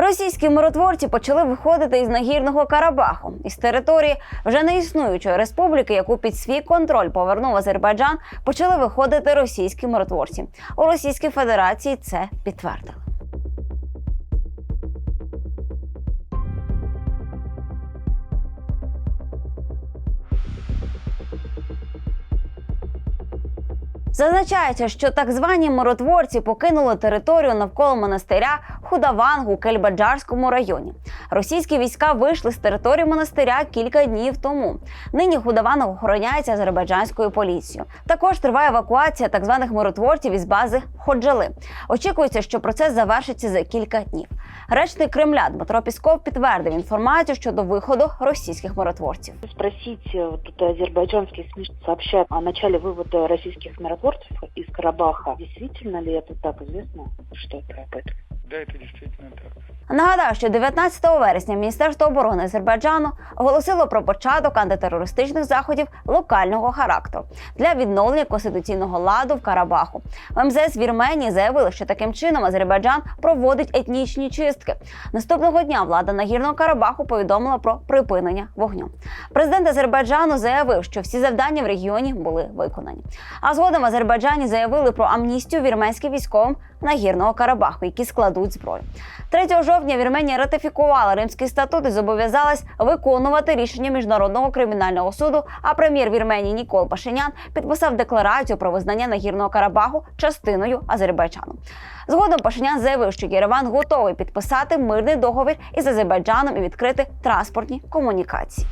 Російські миротворці почали виходити із нагірного Карабаху із території вже не існуючої республіки, яку під свій контроль повернув Азербайджан. Почали виходити російські миротворці. У Російській Федерації це підтвердили. Зазначається, що так звані миротворці покинули територію навколо монастиря Худавангу у Кельбаджарському районі. Російські війська вийшли з території монастиря кілька днів тому. Нині Худаванг охороняється азербайджанською поліцією. Також триває евакуація так званих миротворців із бази Ходжали. Очікується, що процес завершиться за кілька днів. Речник Кремля Дмитро Пісков підтвердив інформацію щодо виходу російських миротворців. Спросить, э, вот тут азербайджанские СМИ сообщают о начале вывода российских миротворцев из Карабаха. Действительно ли это так известно? Что это об этом? Да, это действительно так. Нагадаю, що 19 вересня Міністерство оборони Азербайджану оголосило про початок антитерористичних заходів локального характеру для відновлення конституційного ладу в Карабаху. В МЗС Вірменії заявили, що таким чином Азербайджан проводить етнічні чистки. Наступного дня влада нагірного Карабаху повідомила про припинення вогню. Президент Азербайджану заявив, що всі завдання в регіоні були виконані. А згодом в Азербайджані заявили про амністію вірменським військовим нагірного Карабаху, які складуть зброю. 3 жовтня Вірменія ратифікувала Римський статут і зобов'язалась виконувати рішення міжнародного кримінального суду. А прем'єр Вірменії Нікол Пашинян підписав декларацію про визнання нагірного Карабаху частиною Азербайджану. Згодом Пашинян заявив, що Єреван готовий підписати мирний договір із Азербайджаном і відкрити транспортні комунікації.